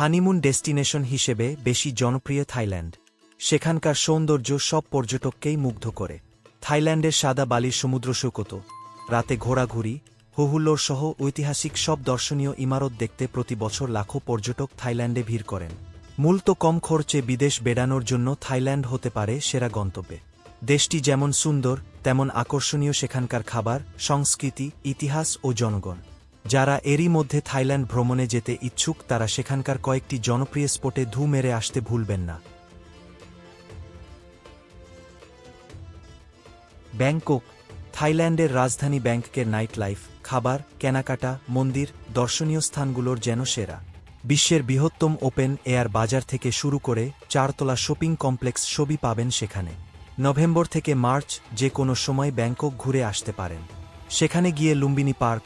Honeymoon destination হিসেবে বেশি জনপ্রিয় থাইল্যান্ড। সেখানকার সৌন্দর্য সব পর্যটককেই মুগ্ধ করে। থাইল্যান্ডের সাদা বালির সমুদ্র সৈকত, রাতে ঘোরাঘুরি হুহুল্লোর সহ ঐতিহাসিক সব দর্শনীয় ইমারত দেখতে প্রতি বছর লাখো পর্যটক থাইল্যান্ডে ভিড় করেন। মূলত কম খরচে বিদেশ বেড়ানোর জন্য থাইল্যান্ড হতে পারে সেরা গন্তব্যে। দেশটি যেমন সুন্দর, তেমন আকর্ষণীয় সেখানকার খাবার, সংস্কৃতি, ইতিহাস ও জনগণ। যারা এরই মধ্যে থাইল্যান্ড ভ্রমণে যেতে ইচ্ছুক, তারা সেখানকার কয়েকটি জনপ্রিয় স্পটে ধু মেরে আসতে ভুলবেন না। ব্যাংকক, থাইল্যান্ডের রাজধানী ব্যাংককের নাইট লাইফ খাবার, কেনাকাটা, মন্দির, দর্শনীয় স্থানগুলোর যেন সেরা। বিশ্বের বৃহত্তম ওপেন এয়ার বাজার থেকে শুরু করে চারতলা শপিং কমপ্লেক্স সবই পাবেন সেখানে। নভেম্বর থেকে মার্চ যে কোনো সময় ব্যাংকক ঘুরে আসতে পারেন। সেখানে গিয়ে লুম্বিনী পার্ক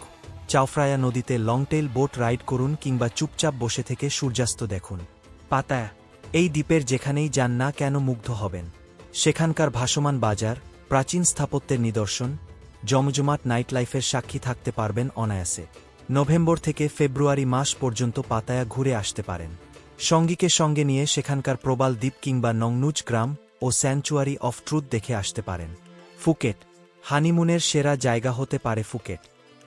চাওফ্রায়া নদীতে লংটেইল বোট রাইড করুন কিংবা চুপচাপ বসে থেকে সূর্যাস্ত দেখুন। পাতায়া এই দ্বীপের যেখানেই যান না কেন মুগ্ধ হবেন। সেখানকার ভাসমান বাজার, প্রাচীন স্থাপত্যের নিদর্শন, জমজমাট নাইট লাইফের সাক্ষী থাকতে পারবেন অনায়াসে। নভেম্বর থেকে ফেব্রুয়ারি মাস পর্যন্ত পাতায়া ঘুরে আসতে পারেন। সঙ্গীকে সঙ্গে নিয়ে সেখানকার প্রবাল দ্বীপ কিংবা নংনুজ গ্রাম ও স্যাংচুয়ারি অফ ট্রুথ দেখে আসতে পারেন। ফুকেট, হানিমুনের সেরা জায়গা হতে পারে ফুকেট।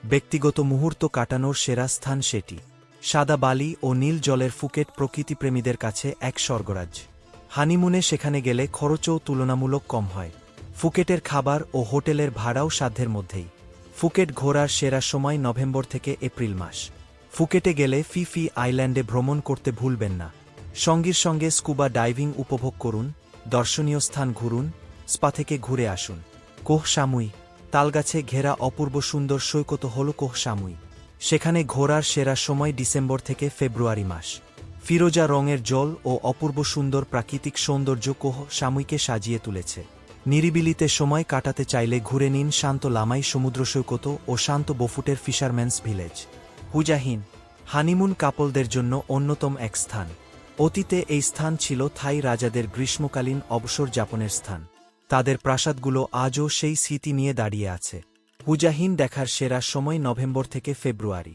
ব্যক্তিগত মুহূর্ত কাটানোর সেরা স্থান সেটি। সাদা বালি ও নীল জলের ফুকেট প্রকৃতিপ্রেমীদের কাছে এক স্বর্গরাজ হানিমুনে সেখানে গেলে খরচও তুলনামূলক কম হয়। ফুকেটের খাবার ও হোটেলের ভাড়াও সাধ্যের মধ্যেই। ফুকেট ঘোরার সেরা সময় নভেম্বর থেকে এপ্রিল মাস। ফুকেটে গেলে ফি ফি আইল্যান্ডে ভ্রমণ করতে ভুলবেন না। সঙ্গীর সঙ্গে স্কুবা ডাইভিং উপভোগ করুন, দর্শনীয় স্থান ঘুরুন, স্পা থেকে ঘুরে আসুন। কোহ সামুই। তালগাছে ঘেরা অপূর্ব সুন্দর সৈকত হল কোহ সামুই সেখানে ঘোরার সেরা সময় ডিসেম্বর থেকে ফেব্রুয়ারি মাস। ফিরোজা রঙের জল ও অপূর্ব সুন্দর প্রাকৃতিক সৌন্দর্য কোহ সামুইকে সাজিয়ে তুলেছে। নিরিবিলিতে সময় কাটাতে চাইলে ঘুরে নিন শান্ত লামাই সমুদ্র সৈকত ও শান্ত বফুটের ফিশারম্যানস ভিলেজ। হুজাহীন হানিমুন কাপলদের জন্য অন্যতম এক স্থান। অতীতে এই স্থান ছিল থাই রাজাদের গ্রীষ্মকালীন অবসর যাপনের স্থান। তাদের প্রাসাদগুলো আজও সেই স্মৃতি নিয়ে দাঁড়িয়ে আছে। পূজাহীন দেখার সেরা সময় নভেম্বর থেকে ফেব্রুয়ারি।